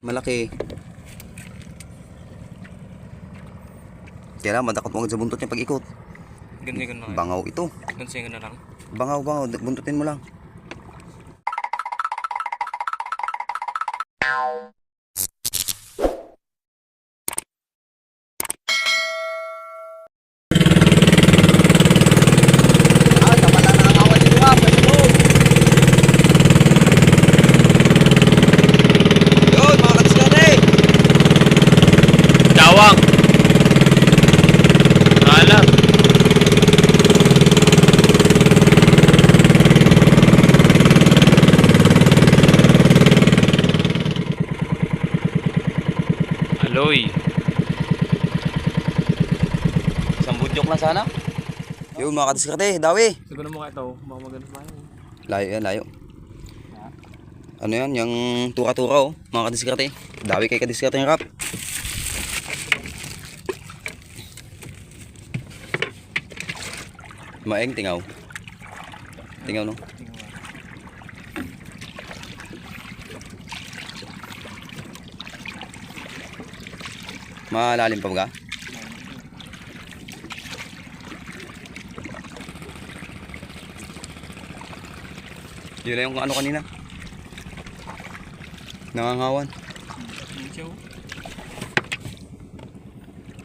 Malaki. Kaya lang, madakot mo agad sa buntot niya pag-ikot. Ganyan na. Bangaw ito. Ganyan na lang. Bangaw, bangaw. Buntutin mo lang. Dawang! Alam. Aloy. Isang budyok na sana. Yun, mga kadiskate. Dawi. Siguro mo kayo ito. Baka maganda pa yun. Layo yan, layo. Ano yan, yung tura-tura oh, mga kadiskarte. Dawi kay kadiskarte yung rap. Maeng tingaw. Tingaw no. Malalim pa ba? Yun na yung ano kanina. Nangangawan.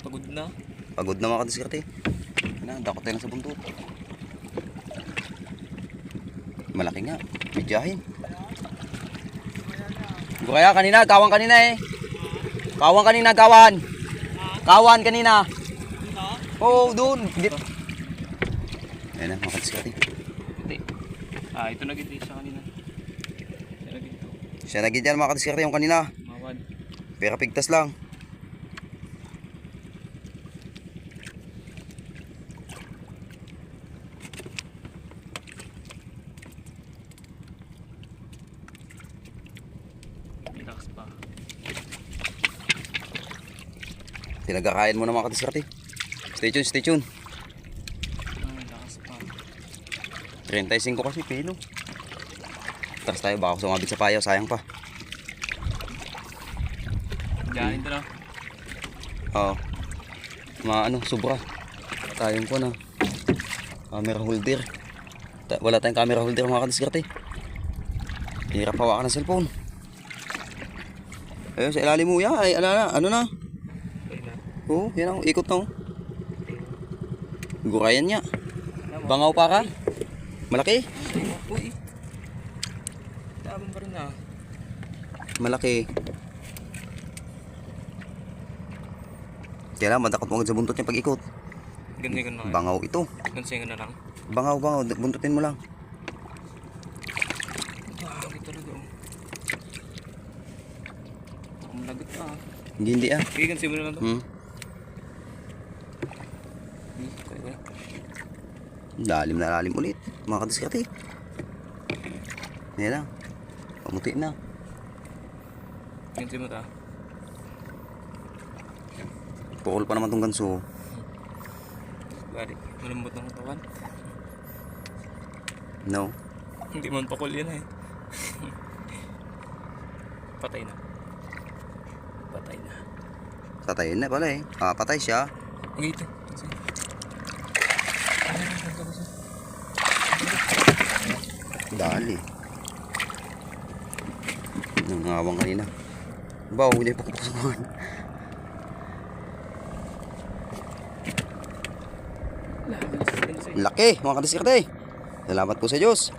Pagod na. Pagod na mga kadiskarte. Na, dakot tayo lang sa buntot. Malaki nga. Medyahin. Kaya kanina, kawan kanina eh. Kawan kanina, kawan. Kawan kanina. Oo, oh, doon. Ayan na. Hindi. Ah, ito nag-hindi siya kanina. Siya nag-ito. Siya kadiskarte yung kanina. Mawad. Pero pigtas lang. Relax pa. Tinagakain mo na mga kadiskarte. Stay tuned, stay tuned. Ah, relax pa. 35 kasi pino. Tapos tayo baka sumabit sa payaw, sayang pa. Diyan ito na. Oo. Mga ano, sobra. Tayong ko na. Camera holder. Ta- wala tayong camera holder mga kadiskarte. Hirap hawakan ng cellphone. Ayun, sa ilalim mo yan. Ay, ano na, ano na. Oo, yan ang ikot na. oh. Gurayan niya. Bangaw pa ka? Malaki? Uy. Tabang pa rin ah. Malaki. Kaya lang, madakot mo agad sa buntot niya pag-ikot. Ganyan na. Bangaw ito. Ganyan na lang. Bangaw, bangaw. Buntutin mo lang. Oh. Ah. Hindi, hindi ah. Sige, ganyan mo na lang to. Hmm. Lalim na lalim ulit. Mga kadiskarte. Yan lang. Pamuti na. Ganyan mo ta. Pukol pa naman tong ganso. Gari, malambot ng katawan. No. Hindi man pakul yan eh. Patay na. Patay na. Patayin na pala eh. Ah, patay siya. Kasi. Dali. Nangawang kanina. Baw, hindi pa kupusuhan. Laki, mga kadiskarte. Salamat po sa Diyos.